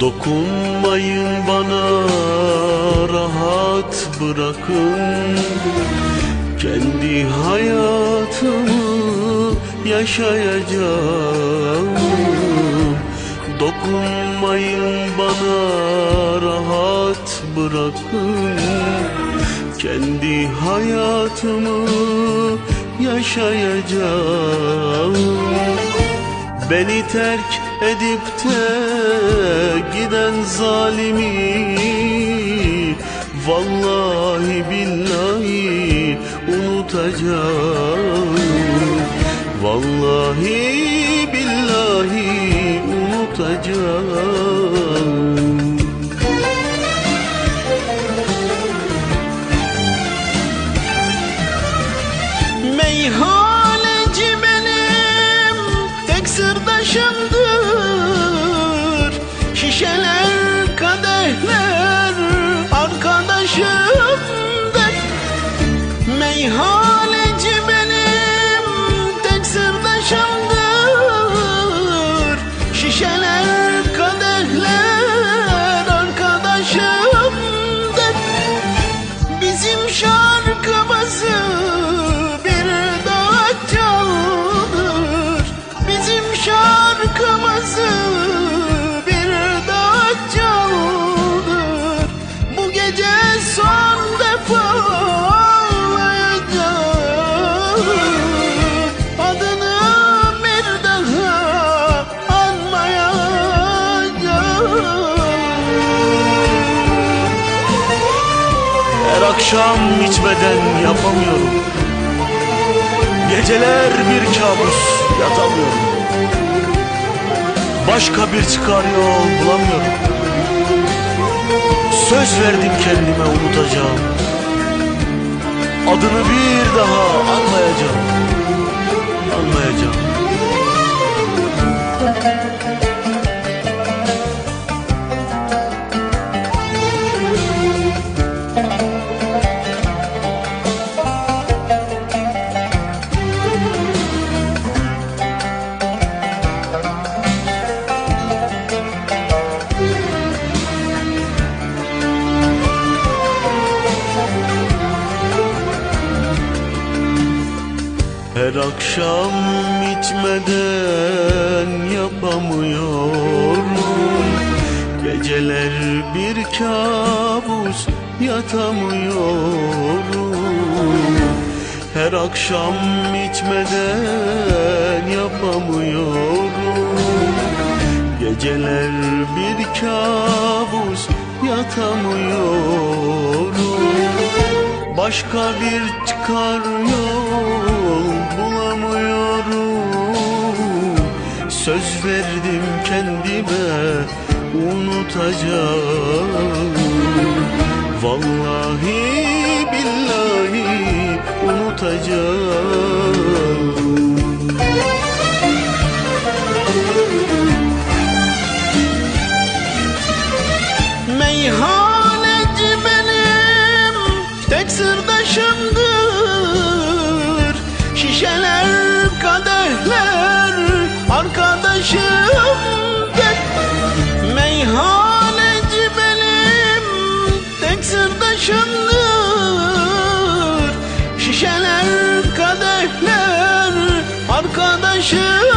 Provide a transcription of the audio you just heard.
Dokunmayın bana rahat bırakın. Kendi hayatımı yaşayacağım. Dokunmayın bana rahat bırakın. Kendi hayatımı yaşayacağım. Beni terk edip de zalimi. Vallahi billahi unutacağım. Vallahi billahi unutacağım. Meyhaneci benim tek sırdaşımdır son defa ağlayacağım Adını bir daha anmayacağım her akşam içmeden yapamıyorum. Geceler bir kabus yatamıyorum. Başka bir çıkar yol bulamıyorum Söz verdim kendime unutacağım. Adını bir daha anmayacağım Anmayacağım Her akşam içmeden yapamıyorum Geceler bir kabus yatamıyorum Her akşam içmeden yapamıyorum Geceler bir kabus yatamıyorum Başka bir çıkar yol Söz verdim kendime unutacağım. Vallahi billahi unutacağım. Meyhaneci benim tek sırdaşımdır. Şişeler, başımda Meyhaneci benim tek sırdaşımdır. Şişeler, kadehler arkadaşım.